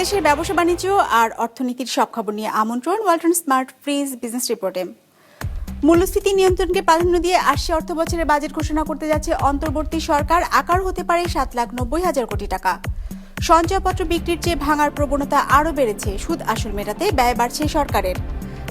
দেশ বিদেশের ব্যবসা বাণিজ্য আর অর্থনীতির সব খবর নিয়ে আমন্ত্রণ ওয়ালটন স্মার্ট ফ্রিজ বিজনেস রিপোর্টে। মূল্যস্ফীতি নিয়ন্ত্রণকে প্রাধান্য দিয়ে আশি অর্থ বছরের বাজেট ঘোষণা করতে যাচ্ছে অন্তর্বর্তী সরকার। আকার হতে পারে সাত লাখ নব্বই হাজার কোটি টাকা। সঞ্চয়পত্র বিক্রির চেয়ে ভাঙার প্রবণতা আরও বেড়েছে। সুদ আসল মেটাতে ব্যয় বাড়ছে সরকারের।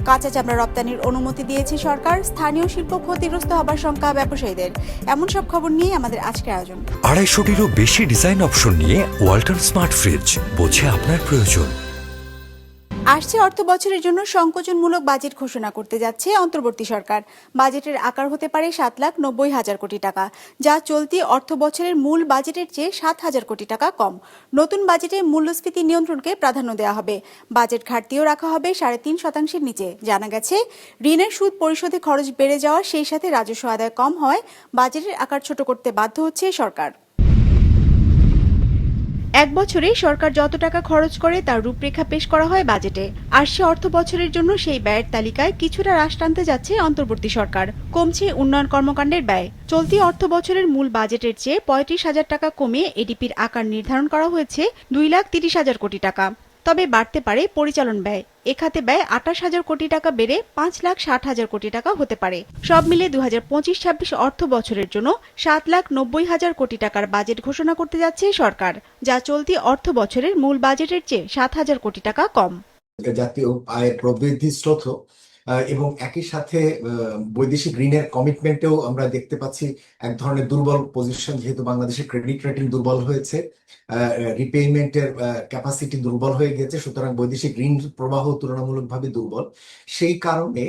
কাঁচা চামড়া রপ্তানির অনুমতি দিয়েছে সরকার। স্থানীয় শিল্প ক্ষতিগ্রস্ত হবার শঙ্কা ব্যবসায়ীদের। এমন সব খবর নিয়ে আমাদের আজকের আয়োজন। আড়াইশোটিরও বেশি ডিজাইন অপশন নিয়ে ওয়াল্টন স্মার্ট ফ্রিজ বোঝে আপনার প্রয়োজন। আসছে অর্থ বছরের জন্য সংকোচনমূলক বাজেট ঘোষণা করতে যাচ্ছে অন্তর্বর্তী সরকার। বাজেটের আকার হতে পারে সাত লাখ নব্বই হাজার কোটি টাকা, যা চলতি অর্থ বছরের মূল বাজেটের চেয়ে সাত হাজার কোটি টাকা কম। নতুন বাজেটে মূল্যস্ফীতি নিয়ন্ত্রণকে প্রাধান্য দেওয়া হবে। বাজেট ঘাটতিও রাখা হবে সাড়ে তিন শতাংশের নিচে। জানা গেছে, ঋণের সুদ পরিশোধে খরচ বেড়ে যাওয়া সেই সাথে রাজস্ব আদায় কম হয় বাজেটের আকার ছোট করতে বাধ্য হচ্ছে সরকার। এক বছরে সরকার যত টাকা খরচ করে, তার রূপরেখা পেশ করা হয় বাজেটে। আর সে অর্থ বছরের জন্য সেই ব্যয়ের তালিকায় কিছুটা হ্রাস টানতে যাচ্ছে অন্তর্বর্তী সরকার। কমছে উন্নয়ন কর্মকাণ্ডের ব্যয়। চলতি অর্থ বছরের মূল বাজেটের চেয়ে পঁয়ত্রিশ হাজার টাকা কমে এডিপির আকার নির্ধারণ করা হয়েছে দুই লাখ তিরিশ হাজার কোটি টাকা। তবে বাড়তে পারে পরিচালন ব্যয়। এ খাতে ব্যয় আঠাশ হাজার কোটি টাকা বেড়ে পাঁচ লাখ ষাট হাজার কোটি টাকা হতে পারে। সব মিলে দু হাজার পঁচিশ ছাব্বিশ অর্থ বছরের জন্য সাত লাখ নব্বই হাজার কোটি টাকার বাজেট ঘোষণা করতে যাচ্ছে সরকার, যা চলতি অর্থ বছরের মূল বাজেটের চেয়ে সাত হাজার কোটি টাকা কম। জাতীয় আয়ের প্রবৃদ্ধি স্রোত এবং একই সাথে বৈদেশিক ঋণের কমিটমেন্টেও আমরা দেখতে পাচ্ছি এক ধরনের দুর্বল পজিশন যেহেতু বাংলাদেশের ক্রেডিট রেটিং দুর্বল হয়েছে রিপেমেন্টের ক্যাপাসিটি দুর্বল হয়ে গেছে, সুতরাং বৈদেশিক ঋণ প্রবাহ তুলনামূলকভাবে দুর্বল। সেই কারণে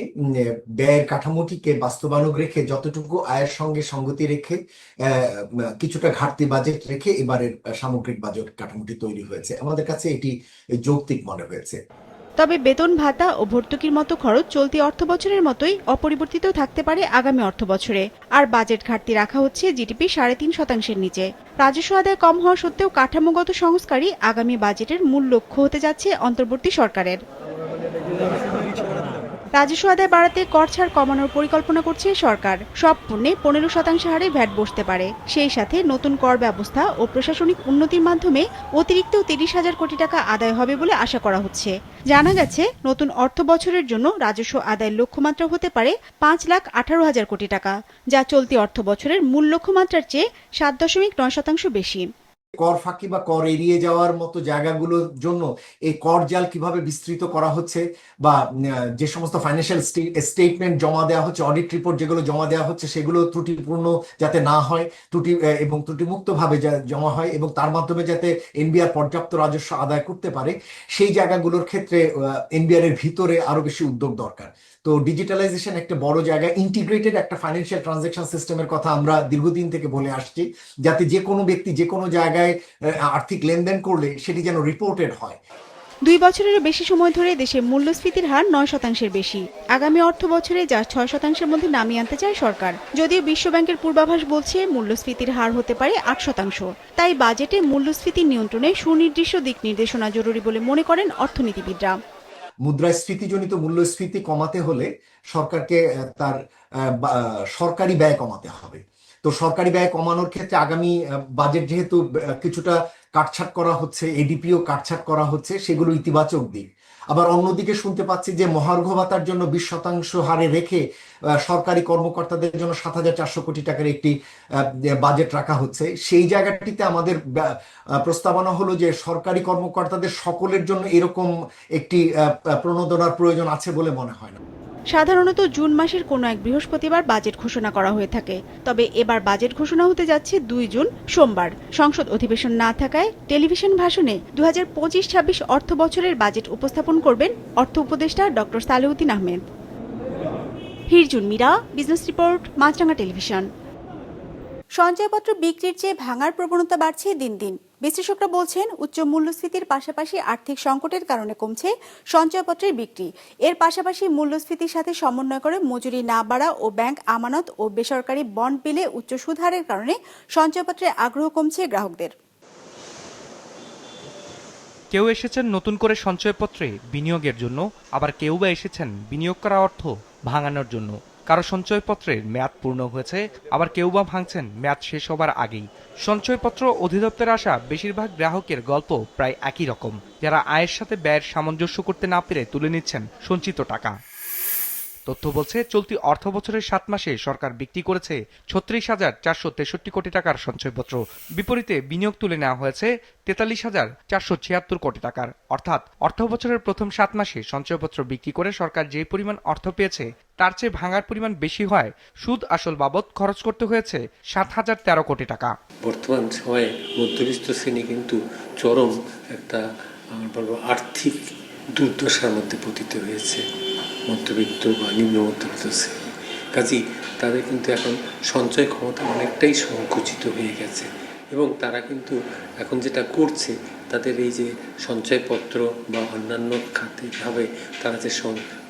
ব্যয়ের কাঠামোটিকে বাস্তবানুগ রেখে যতটুকু আয়ের সঙ্গে সঙ্গতি রেখে কিছুটা ঘাটতি বাজেট রেখে এবারের সামগ্রিক বাজেট কাঠামোটি তৈরি হয়েছে। আমাদের কাছে এটি যৌক্তিক মনে হয়েছে। তবে বেতন, ভাতা ও ভর্তুকির মতো খরচ চলতি অর্থবছরের মতোই অপরিবর্তিত থাকতে পারে আগামী অর্থবছরে। আর বাজেট ঘাটতি রাখা হচ্ছে জিডিপি সাড়ে তিন শতাংশের নিচে। রাজস্ব আদায় কম হওয়া সত্ত্বেও কাঠামোগত সংস্কারই আগামী বাজেটের মূল লক্ষ্য হতে যাচ্ছে অন্তর্বর্তী সরকারের। রাজস্ব আদায় বাড়াতে কর ছাড় কমানোর পরিকল্পনা করছে সরকার। সব পণ্যে পনেরো শতাংশ হারে ভ্যাট বসতে পারে। সেই সাথে নতুন কর ব্যবস্থা ও প্রশাসনিক উন্নতির মাধ্যমে অতিরিক্ত তিরিশ হাজার কোটি টাকা আদায় হবে বলে আশা করা হচ্ছে। জানা গেছে, নতুন অর্থ বছরের জন্য রাজস্ব আদায়ের লক্ষ্যমাত্রা হতে পারে পাঁচ লাখ আঠারো হাজার কোটি টাকা, যা চলতি অর্থ বছরের মূল লক্ষ্যমাত্রার চেয়ে সাত দশমিক নয় শতাংশ বেশি। কর ফাঁকি বা কর এড়িয়ে যাওয়ার মতো জায়গাগুলোর জন্য এই কর জাল কীভাবে বিস্তৃত করা হচ্ছে বা যে সমস্ত ফাইন্যান্সিয়াল স্টেটমেন্ট জমা দেওয়া হচ্ছে অডিট রিপোর্ট যেগুলো জমা দেওয়া হচ্ছে, সেগুলো ত্রুটিপূর্ণ যাতে না হয়, ত্রুটি এবং ত্রুটিমুক্ত ভাবে জমা হয় এবং তার মাধ্যমে যাতে এনবিআর পর্যাপ্ত রাজস্ব আদায় করতে পারে, সেই জায়গাগুলোর ক্ষেত্রে এনবিআর এর ভিতরে আরও বেশি উদ্যোগ দরকার। তো ডিজিটালাইজেশন একটা বড় জায়গা ইন্টিগ্রেটেড একটা ফাইন্যান্সিয়াল ট্রানজেকশন সিস্টেমের কথা আমরা দীর্ঘদিন থেকে বলে আসছি, যাতে যে কোনো ব্যক্তি যে কোনো জায়গায় আহ, আর্থিক লেনদেন করলে সেটি যেন রিপোর্টেড হয়। দুই বছরেরও বেশি সময় ধরে দেশে মূল্যস্ফীতির হার নয় শতাংশের বেশি। আগামী অর্থ বছরে যা ছয় শতাংশের মধ্যে নামিয়ে আনতে চায় সরকার। যদিও বিশ্বব্যাংকের পূর্বাভাস বলছে মূল্যস্ফীতির হার হতে পারে আট শতাংশ। তাই বাজেটে মূল্যস্ফীতি নিয়ন্ত্রণে সুনির্দিষ্ট দিক নির্দেশনা জরুরি বলে মনে করেন অর্থনীতিবিদরা। মুদ্রাস্ফীতিজনিত মূল্যস্ফীতি কমাতে হলে সরকারকে তার সরকারি ব্যয় কমাতে হবে। তো সরকারি ব্যয় কমানোর ক্ষেত্রে আগামী বাজেট যেহেতু কিছুটা কাটছাট করা হচ্ছে এডিপিও কাটছাট করা হচ্ছে, সেগুলো ইতিবাচক দিক। আবার অন্যদিকে শুনতে পাচ্ছি যে মহার্ঘ ভাতার জন্য বিশ শতাংশ হারে রেখে সরকারি কর্মকর্তাদের জন্য সাত হাজার চারশো কোটি টাকার একটি বাজেট রাখা হচ্ছে। সেই জায়গাটিতে আমাদের প্রস্তাবনা হলো যে সরকারি কর্মকর্তাদের সকলের জন্য এরকম একটি প্রণোদনার প্রয়োজন আছে বলে মনে হয় না। সাধারণত জুন মাসের কোনো এক বৃহস্পতিবার বাজেট ঘোষণা করা হয়ে থাকে। তবে এবার বাজেট ঘোষণা হতে যাচ্ছে দুই জুন, সোমবার। সংসদ অধিবেশন না থাকায় টেলিভিশন ভাষণে দু হাজার পঁচিশ ছাব্বিশ অর্থ বছরের বাজেট উপস্থাপন করবেন অর্থ উপদেষ্টা doctor Salehuddin Ahmed. হিরজুন Mira, business report Maasranga television. সঞ্চয়পত্র বিক্রির চেয়ে ভাঙার প্রবণতা বাড়ছে দিন দিন। বিশ্লেষকরা বলছেন, উচ্চ মূল্যস্ফীতির পাশাপাশি আর্থিক সংকটের কারণে কমছে সঞ্চয়পত্রের বিক্রি। এর পাশাপাশি মূল্যস্ফীতির সাথে সমন্বয় করে মজুরি না বাড়া ও ব্যাংক আমানত ও বেসরকারি বন্ড বিলে উচ্চ সুদহারের কারণে সঞ্চয়পত্রের আগ্রহ কমছে গ্রাহকদের। কেউ এসেছেন নতুন করে সঞ্চয়পত্রে বিনিয়োগের জন্য, আবার কেউ বা এসেছেন বিনিয়োগ করা অর্থ ভাঙানোর জন্য। কারও সঞ্চয়পত্রের মেয়াদ পূর্ণ হয়েছে, আবার কেউ বা ভাঙছেন মেয়াদ শেষ হবার আগেই। সঞ্চয়পত্র অধিদপ্তরে আসা বেশিরভাগ গ্রাহকের গল্প প্রায় একই রকম। যারা আয়ের সাথে ব্যয়ের সামঞ্জস্য করতে না পেরে তুলে নিচ্ছেন সঞ্চিত টাকা। তথ্য বলছে, চলতি অর্থ বছরের সাত মাসে সরকার বিক্রি করেছে ছত্রিশ হাজার চারশো তেষট্টি কোটি টাকার সঞ্চয়পত্র। বিপরীতে বিনিয়োগ তুলে নেওয়া হয়েছে তেতাল্লিশ হাজার চারশো ছিয়াত্তর কোটি টাকার। অর্থাৎ অর্থ বছরের প্রথম সাত মাসে সঞ্চয়পত্র বিক্রি করে সরকার যে পরিমাণ অর্থ পেয়েছে, তার চেয়ে ভাঙার পরিমাণ বেশি হয় সুদ আসল বাবদ খরচ করতে হয়েছে সাত হাজার তেরো কোটি টাকা। বর্তমান সময়ে মধ্যবিত্ত শ্রেণি কিন্তু চরম একটা আর্থিক দুর্দশার মধ্যে পতিত হয়েছে। মধ্যবিত্ত বা নিম্ন মধ্যবিত্ত শ্রেণি কাজেই তাদের কিন্তু এখন সঞ্চয় ক্ষমতা অনেকটাই সংকুচিত হয়ে গেছে এবং তারা কিন্তু এখন যেটা করছে, তাদের এই যে সঞ্চয়পত্র বা অন্যান্য খাতেভাবে তারা যে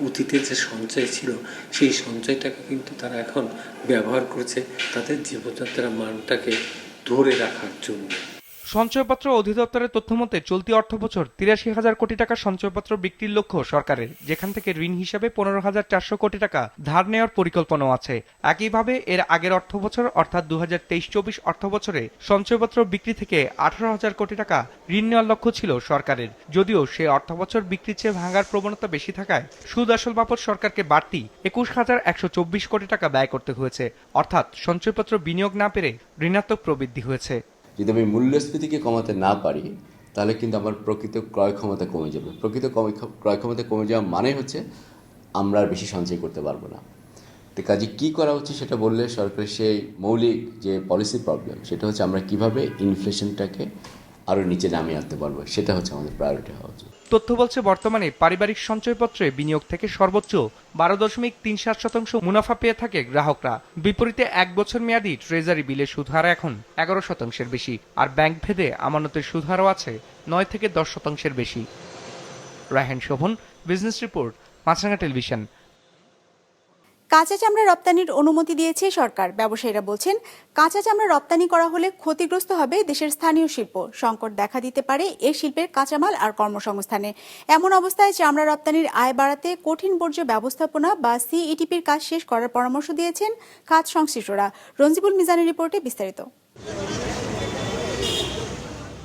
অতীতের যে সঞ্চয় ছিল, সেই সঞ্চয়টাকে কিন্তু তারা এখন ব্যবহার করছে তাদের জীবনযাত্রার মানটাকে ধরে রাখার জন্য। সঞ্চয়পত্র অধিদপ্তরের তথ্য মতে চলতি অর্থ বছর তিরাশি হাজার কোটি টাকা সঞ্চয়পত্র বিক্রির লক্ষ্য সরকারের। যেখান থেকে ঋণ হিসাবে পনেরো হাজার চারশো কোটি টাকা ধার নেওয়ার পরিকল্পনাও আছে। একইভাবে এর আগের অর্থ বছর অর্থাৎ দু হাজার তেইশ চব্বিশ অর্থ বছরে সঞ্চয়পত্র বিক্রি থেকে আঠারো হাজার কোটি টাকা ঋণ নেওয়ার লক্ষ্য ছিল সরকারের। যদিও সে অর্থ বছর বিক্রির চেয়ে ভাঙার প্রবণতা বেশি থাকায় সুদ আসল বাবদ সরকারকে বাড়তি একুশ হাজার একশো চব্বিশ কোটি টাকা ব্যয় করতে হয়েছে। অর্থাৎ সঞ্চয়পত্র বিনিয়োগ না পেরে ঋণাত্মক প্রবৃদ্ধি হয়েছে। যদি আমি মূল্যস্ফীতিকে কমাতে না পারি, তাহলে কিন্তু আমার প্রকৃত ক্রয় ক্ষমতা কমে যাবে। প্রকৃত ক্রয় ক্ষমতা কমে যাওয়া মানে হচ্ছে আমরা আর বেশি সঞ্চয় করতে পারব না। তো কাজে কী করা উচিত সেটা বললে সরকারের সেই মৌলিক যে পলিসি প্রবলেম সেটা হচ্ছে আমরা কীভাবে ইনফ্লেশনটাকে আরও নিচে নামিয়ে আনতে পারব। সেটা হচ্ছে আমাদের প্রায়োরিটি হওয়া উচিত। তথ্য বলছে, বর্তমানে পারিবারিক সঞ্চয়পত্রে বিনিয়োগ থেকে সর্বোচ্চ বারো দশমিক তিন সাত শতাংশ মুনাফা পেয়ে থাকে গ্রাহকরা। বিপরীতে এক বছর মেয়াদী ট্রেজারি বিলের সুদহার এখন এগারো শতাংশের বেশি, আর ব্যাংক ভেদে আমানতের সুদহারও আছে নয় থেকে দশ শতাংশের বেশি। Raihan Shovon business report Maasranga television কাঁচা চামড়া রপ্তানির অনুমতি দিয়েছে সরকার। ব্যবসায়ীরা বলছেন, কাঁচা চামড়া রপ্তানি করা হলে ক্ষতিগ্রস্ত হবে দেশের স্থানীয় শিল্প। সংকট দেখা দিতে পারে এ শিল্পের কাঁচামাল আর কর্মসংস্থানে। এমন অবস্থায় চামড়া রপ্তানির আয় বাড়াতে কঠিন বর্জ্য ব্যবস্থাপনা বা সিইটিপির কাজ শেষ করার পরামর্শ দিয়েছেন খাত সংশ্লিষ্টরা। রঞ্জিবুল মিজানের রিপোর্টে বিস্তারিত।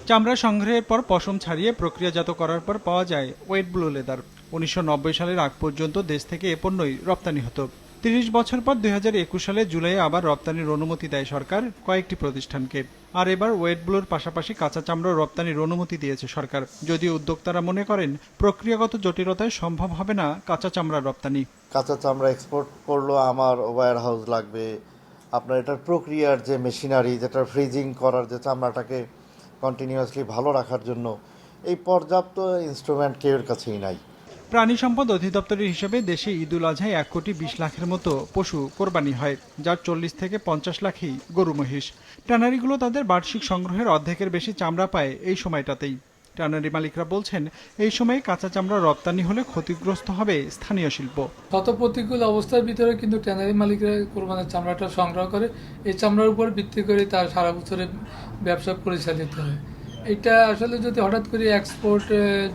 চামড়া সংগ্রহের পর পশম ছাড়িয়ে প্রক্রিয়াজাত করার পর পাওয়া যায় ওয়েট ব্লু লেদার উনিশশো নব্বই সালের আগ পর্যন্ত দেশ থেকে এ পণ্যই রপ্তানি হতো। তিরিশ বছর পর দু হাজার একুশ সালে জুলাইয়ে আবার রপ্তানির অনুমতি দেয় সরকার কয়েকটি প্রতিষ্ঠানকে। আর এবার ওয়েট ব্লুর পাশাপাশি কাঁচা চামড়া রপ্তানির অনুমতি দিয়েছে সরকার। যদিও উদ্যোক্তারা মনে করেন, প্রক্রিয়াগত জটিলতায় সম্ভব হবে না কাঁচা চামড়া রপ্তানি। কাঁচা চামড়া এক্সপোর্ট করল আমার ওয়্যার হাউস লাগবে। আপনার এটার প্রক্রিয়ার যে মেশিনারি যেটা ফ্রিজিং করার যে চামড়াটাকে কন্টিনিউয়াসলি ভালো রাখার জন্য, এই পর্যাপ্ত ইনস্ট্রুমেন্ট কেউর কাছেই নাই। প্রাণী সম্পদ অধিদপ্তরের হিসেবে দেশে ঈদুল আজহায় এক কোটি বিশ লাখের মতো পশু কোরবানি হয়, যার চল্লিশ থেকে পঞ্চাশ লাখই গরু মহিষ। ট্যানারিগুলো তাদের বার্ষিক সংগ্রহের অর্ধেকের বেশি চামড়া পায় এই সময়টাতেই। ট্যানারি মালিকরা বলছেন, এই সময়ে কাঁচা চামড়া রপ্তানি হলে ক্ষতিগ্রস্ত হবে স্থানীয় শিল্প। শত প্রতিকূল অবস্থার ভিতরে কিন্তু ট্যানারি মালিকরা কোরবানের চামড়াটা সংগ্রহ করে, এই চামড়ার উপর ভিত্তি করে তার সারা বছরের ব্যবসা পরিচালিত হয়। এটা আসলে যদি হঠাৎ করে এক্সপোর্ট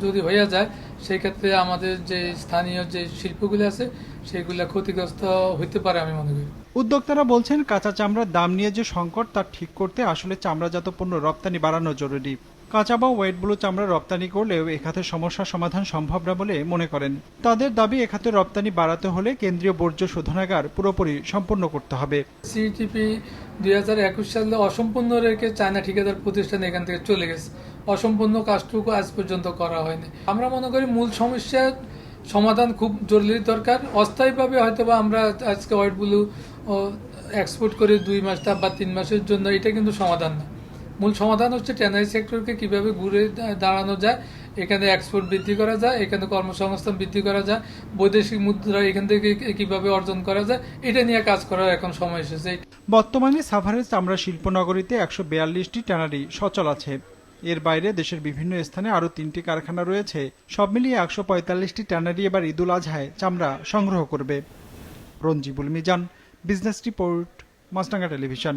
যদি হয়ে যায় সেই ক্ষেত্রে আমাদের যে স্থানীয় যে শিল্পগুলো আছে সেগুলো ক্ষতিগ্রস্ত হইতে পারে আমি মনে করি। উদ্যোক্তারা বলছেন কাঁচা চামড়ার দাম নিয়ে যে সংকট তা ঠিক করতে আসলে চামড়াজাত পণ্য রপ্তানি বাড়ানো জরুরি। কাঁচা বা ওয়েট ব্লু চামড়া রপ্তানি করলেও এখাতে সমস্যার সমাধান সম্ভব না বলে মনে করেন। তাদের দাবি এখাতে রপ্তানি বাড়াতে হলে কেন্দ্রীয় বর্জ্য শোধনাগার পুরোপুরি সম্পন্ন করতে হবে। সিটিপি দুই হাজার একুশ সালে অসম্পূর্ণ রেখে চায়না ঠিকাদার প্রতিষ্ঠান এখান থেকে চলে গেছে। অসম্পূর্ণ কাজটুকু আজ পর্যন্ত করা হয়নি। আমরা মনে করি মূল সমস্যা সমাধান খুব জরুরি দরকার। অস্থায়ীভাবে হয়তো বা আমরা আজকে হোয়াইট ব্লু এক্সপোর্ট করি দুই মাস বা তিন মাসের জন্য, এটা কিন্তু সমাধান না। মূল সমাধান হচ্ছে ট্যানারি সেক্টরকে কীভাবে ঘুরে দাঁড়ানো যায়, এখানে এক্সপোর্ট বৃদ্ধি করা যায়, এখানে কর্মসংস্থান বৃদ্ধি করা যায়, বৈদেশিক মুদ্রা এখান থেকে কীভাবে অর্জন করা যায়, এটা নিয়ে কাজ করার এখন সময় এসেছে। বর্তমানে সাভারের চামড়া শিল্পনগরীতে একশো বিয়াল্লিশটি ট্যানারি সচল আছে। এর বাইরে দেশের বিভিন্ন স্থানে আরও তিনটি কারখানা রয়েছে। সব মিলিয়ে একশো পঁয়তাল্লিশটি ট্যানারি এবার ঈদুল আজহায় চামড়া সংগ্রহ করবে। Ranjibul Mizan, business report, Maasranga television.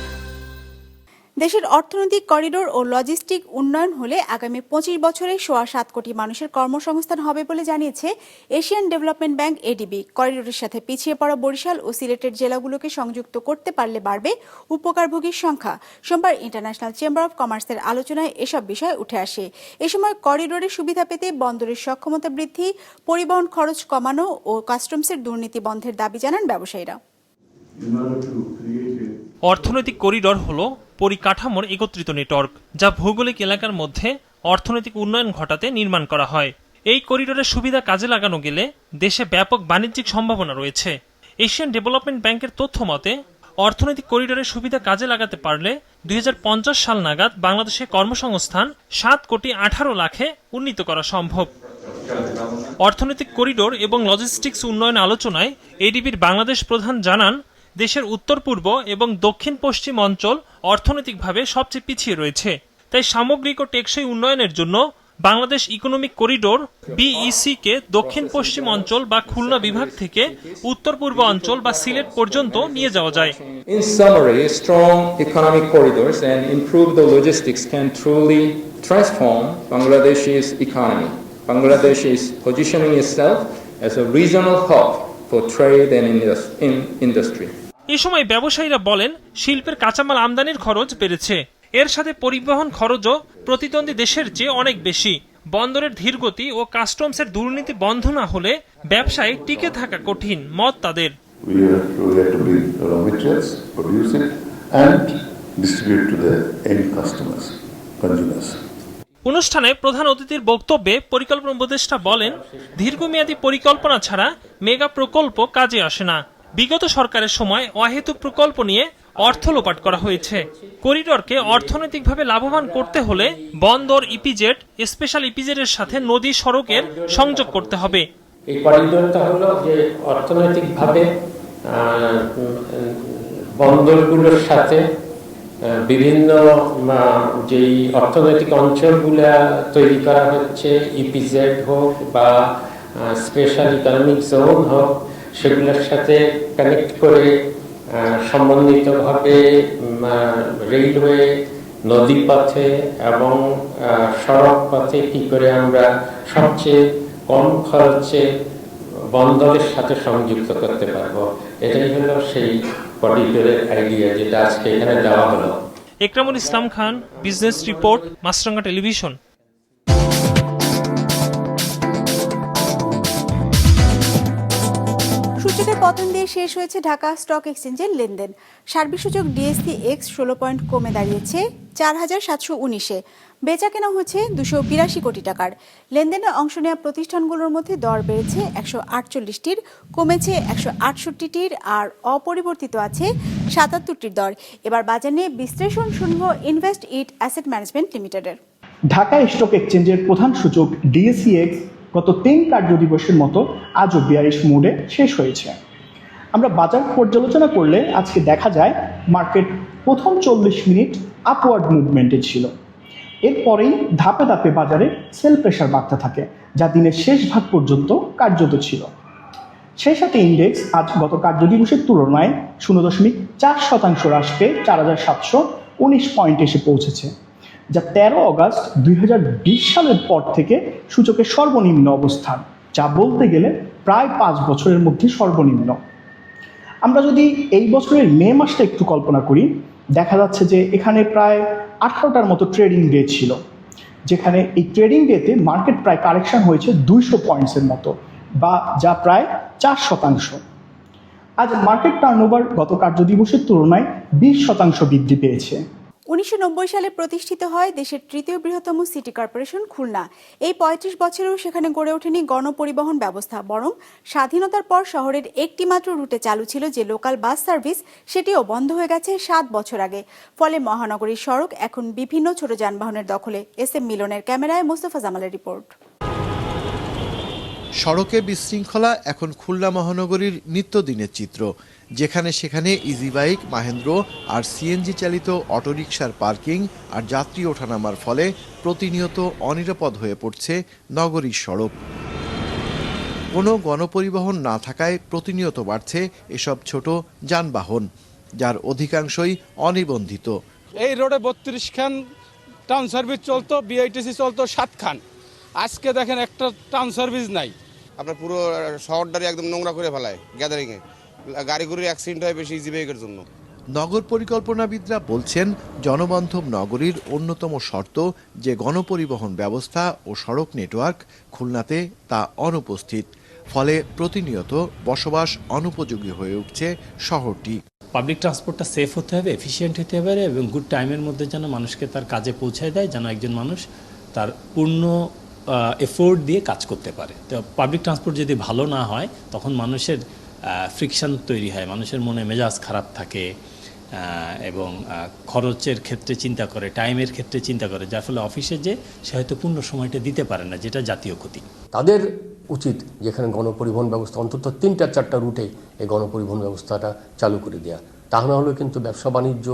দেশের অর্থনৈতিক করিডোর ও লজিস্টিক উন্নয়ন হলে আগামী পঁচিশ বছরে সোয়া সাত কোটি মানুষের কর্মসংস্থান হবে বলে জানিয়েছে এশিয়ান ডেভেলপমেন্ট ব্যাংক এডিবি। করিডোরের সাথে পিছিয়ে পড়া বরিশাল ও সিলেটের জেলাগুলোকে সংযুক্ত করতে পারলে বাড়বে উপকারভোগীর সংখ্যা। সোমবার ইন্টারন্যাশনাল চেম্বার অব কমার্সের আলোচনায় এসব বিষয় উঠে আসে। এ সময় করিডোরের সুবিধা পেতে বন্দরের সক্ষমতা বৃদ্ধি, পরিবহন খরচ কমানো ও কাস্টমসের দুর্নীতি বন্ধের দাবি জানান ব্যবসায়ীরা। অর্থনৈতিক করিডর হল পরিকাঠামোর একত্রিত নেটওয়ার্ক, যা ভৌগোলিক এলাকার মধ্যে অর্থনৈতিক উন্নয়ন ঘটাতে নির্মাণ করা হয়। এই করিডোরের সুবিধা কাজে লাগানো গেলে দেশে ব্যাপক বাণিজ্যিক সম্ভাবনা রয়েছে। এশিয়ান ডেভেলপমেন্ট ব্যাংকের তথ্য মতে, অর্থনৈতিক করিডোরের সুবিধা কাজে লাগাতে পারলে দুই হাজার পঞ্চাশ সাল নাগাদ বাংলাদেশে কর্মসংস্থান সাত কোটি আঠারো লাখে উন্নীত করা সম্ভব। অর্থনৈতিক করিডোর এবং লজিস্টিক্স উন্নয়ন আলোচনায় এডিবির বাংলাদেশ প্রধান জানান দেশের উত্তর পূর্ব এবং দক্ষিণ পশ্চিম অঞ্চল অর্থনৈতিকভাবে সবচেয়ে পিছিয়ে রয়েছে। তাই সামগ্রিক ও টেকসই উন্নয়নের জন্য বাংলাদেশ ইকোনমিক করিডোর বিইসি কে দক্ষিণ পশ্চিম অঞ্চল বা খুলনা বিভাগ থেকে উত্তর পূর্ব অঞ্চল বা সিলেট পর্যন্ত নিয়ে যাওয়া যায়। Strong economic corridors and the logistics can truly transform Bangladesh is economy Bangladesh is positioning itself as a regional hub industry এ সময় ব্যবসায়ীরা বলেন শিল্পের কাঁচামাল আমদানির খরচ বেড়েছে। এর সাথে পরিবহন খরচও প্রতিদ্বন্দ্বী দেশের চেয়ে অনেক বেশি। বন্দরের ধীরগতি ও কাস্টমসের দুর্নীতি বন্ধ না হলে ব্যবসায় টিকে থাকা কঠিন মত তাদের. অনুষ্ঠানে প্রধান অতিথির বক্তব্যে পরিকল্পনা উপদেষ্টা বলেন দীর্ঘমেয়াদী পরিকল্পনা ছাড়া মেগা প্রকল্প কাজে আসে না। বিগত সরকারের সময় অহেতুক প্রকল্প নিয়ে অর্থ লোপাট করা হয়েছে। করিডরকে অর্থনৈতিকভাবে লাভবান করতে হলে বন্দর ইপিজেড, স্পেশাল ইপিজেডের সাথে নদী সড়কের সংযোগ করতে হবে। এই করিডোরটা হলো যে অর্থনৈতিকভাবে বন্দরগুলোর সাথে বিভিন্ন যেই অর্থনৈতিক অঞ্চলগুলা তৈরি করা হচ্ছে, ইপিজেড হোক বা স্পেশাল ইকোনমিক জোন হোক সেগুলোর সাথে কানেক্ট করে সমন্বিতভাবে রেলওয়ে নদীপথে এবং আহ, সড়ক পথে কি করে আমরা সবচেয়ে কম খরচে বন্দরের সাথে সংযুক্ত করতে পারব। এটাই হলো সেই করিডোরের আইডিয়া যেটা আজকে এখানে দেওয়া হলো। Ekramul Islam Khan business report Maasranga television পতন দিয়ে শেষ হয়েছে ঢাকা স্টক এক্সচেঞ্জের লেনদেন। সার্বিক সূচক ডিএসসি এক্স ষোলো পয়েন্ট কমে দাঁড়িয়েছে চার হাজার সাতশো উনিশে। বেচা কেনা হচ্ছে দুশো বিরাশি কোটি টাকার। লেনদেনে অংশ নেওয়া প্রতিষ্ঠানগুলোর মধ্যে দর বেড়েছে একশো আটচল্লিশটির, কমেছে একশো আটষট্টিটির আর অপরিবর্তিত আছে সাতাত্তরটির দর। এবার বাজার বিশ্লেষণ শুনব ইনভেস্ট ইট অ্যাসেট ম্যানেজমেন্ট লিমিটেডের। ঢাকা স্টক এক্সচেঞ্জের প্রধান সূচক ডিএসসি এক্স গত তিন কার্যদিবসের মতো আজও বিয়ারিশ মোডে শেষ হয়েছে। আমরা বাজার পর্যালোচনা করলে আজকে দেখা যায় মার্কেট প্রথম চল্লিশ মিনিট আপওয়ার্ড মুভমেন্টে ছিল। এরপরেই ধাপে ধাপে বাজারে সেল প্রেশার বাড়তে থাকে, যা দিনের শেষ ভাগ পর্যন্ত কার্যত ছিল। সেই সাথে ইন্ডেক্স আজ গত কার্যদিবসের তুলনায় শূন্য দশমিক চার শতাংশ হ্রাস পেয়ে চার হাজার সাতশো উনিশ পয়েন্ট এসে পৌঁছেছে, যা তেরো অগাস্ট দুই হাজার বিশ সালের পর থেকে সূচকের সর্বনিম্ন অবস্থান, যা বলতে গেলে প্রায় পাঁচ বছরের মধ্যে সর্বনিম্ন। আমরা যদি এই বছরের মে মাসটা একটু কল্পনা করি, দেখা যাচ্ছে যে এখানে প্রায় আঠারোটার মতো ট্রেডিং ডে ছিল, যেখানে এই ট্রেডিং ডেতে মার্কেট প্রায় কারেকশন হয়েছে দুইশো পয়েন্টসের মতো, বা যা প্রায় চার শতাংশ। আজ মার্কেট টার্নওভার গত কার্যদিবসের তুলনায় বিশ শতাংশ বৃদ্ধি পেয়েছে। উনিশশো নব্বই সালে প্রতিষ্ঠিত হয় দেশের তৃতীয় বৃহত্তম সিটি কর্পোরেশন খুলনা। এই পঁয়ত্রিশ বছরেও সেখানে গড়ে ওঠেনি গণপরিবহন ব্যবস্থা, বরং স্বাধীনতার পর শহরের একটি মাত্র রুটে চালু ছিল যে লোকাল বাস সার্ভিস, সেটিও বন্ধ হয়ে গেছে সাত বছর আগে। ফলে মহানগরীর সড়ক এখন বিভিন্ন ছোট যানবাহনের দখলে। এস এম মিলনের ক্যামেরায় মোস্তফা জামালের রিপোর্ট। সড়কে বিশৃঙ্খলা এখন খুলনা মহানগরীর নিত্যদিনের চিত্র। যেখানে সেখানে ইজি বাইক মাহেন্দ্র আর সিএনজি চালিত অটোরিকশার পার্কিং আর যাত্রী ওঠানামার ফলে প্রতিনিয়ত অনিরাপদ হয়ে পড়ছে নগরীর সড়ক। কোনো গণপরিবহন না থাকায় প্রতিনিয়ত বাড়ছে এসব ছোট যানবাহন যার অধিকাংশই অনিবন্ধিত। এই রোডে বত্রিশ খান টাউন সার্ভিস চলতো বিআইটিসি চলতো সাত খান। আজকে দেখেন একটা টাউন সার্ভিস নাই। আপনার পুরো শহরটারে একদম নোংরা করে ফেলায় গ্যাদারিংয়ে গাড়িগুলির অ্যাক্সিডেন্ট হয় বেশি ইজি বাইকের জন্য। নগর পরিকল্পনাবিদরা বলছেন জনবান্ধব নগরীর অন্যতম শর্ত যে গণপরিবহন ব্যবস্থা ও সড়ক নেটওয়ার্ক খুলনাতে তা অনুপস্থিত। ফলে প্রতিনিয়ত বসবাস অনুপযোগী হয়ে উঠছে শহরটি। পাবলিক ট্রান্সপোর্টটা সেফ হতে হবে এফিসিয়েন্ট হতে হবে এবং গুড টাইমের মধ্যে যেন মানুষকে তার কাজে পৌঁছায় দেয় যেন একজন মানুষ তার পূর্ণ এফোর্ট দিয়ে কাজ করতে পারে। তো পাবলিক ট্রান্সপোর্ট যদি ভালো না হয় তখন মানুষের ফ্রিকশন তৈরি হয়। মানুষের মনে মেজাজ খারাপ থাকে এবং খরচের ক্ষেত্রে চিন্তা করে টাইমের ক্ষেত্রে চিন্তা করে, যার ফলে অফিসে যে সে হয়তো পূর্ণ সময়টা দিতে পারে না, যেটা জাতীয় ক্ষতি। তাদের উচিত যেখানে গণপরিবহন ব্যবস্থা, অন্তত তিনটা চারটা রুটে এই গণপরিবহন ব্যবস্থাটা চালু করে দেওয়া তা না হলে কিন্তু ব্যবসা বাণিজ্য,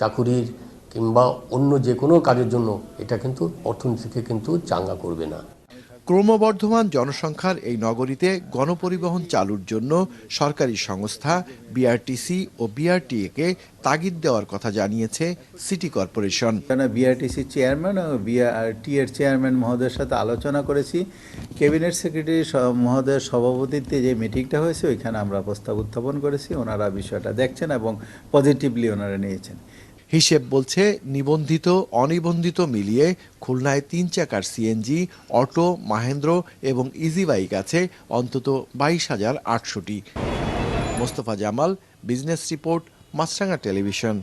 চাকুরির কিংবা অন্য যে কোনো কাজের জন্য এটা কিন্তু অর্থনীতিকে কিন্তু চাঙ্গা করবে না। ক্রমবর্ধমান জনসংখ্যার এই নগরীতে গণপরিবহন চালুর জন্য সরকারি সংস্থা বিআরটিসি ও বিআরটিএকে তাগিদ দেওয়ার কথা জানিয়েছে সিটি কর্পোরেশন। বিআরটিসি চেয়ারম্যান ও বিআরটি এর চেয়ারম্যান মহোদয়ের সাথে আলোচনা করেছি। ক্যাবিনেট সেক্রেটারি মহোদয়ের সভাপতিত্বে যে মিটিংটা হয়েছে, ওইখানে আমরা প্রস্তাব উত্থাপন করেছি। ওনারা বিষয়টা দেখছেন এবং পজিটিভলি ওনারা নিয়েছেন। হিসেব বলছে নিবন্ধিত, অনিবন্ধিত মিলিয়ে খুলনায় তিন চাকার সিএনজি, অটো, মাহেন্দ্র এবং ইজি বাইক আছে, অন্তত বাইশ হাজার আটশোটি। Mostafa Jamal, business report Maasranga television.